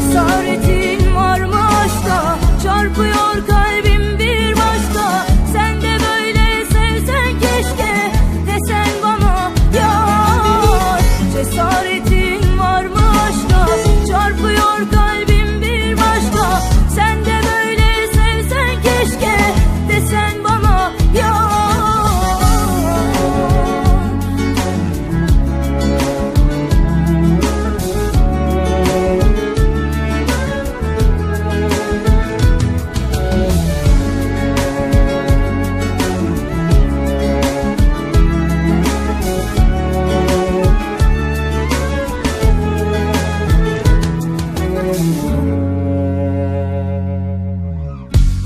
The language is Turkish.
Cesaretin var mı aşka? Çarpıyor kalbim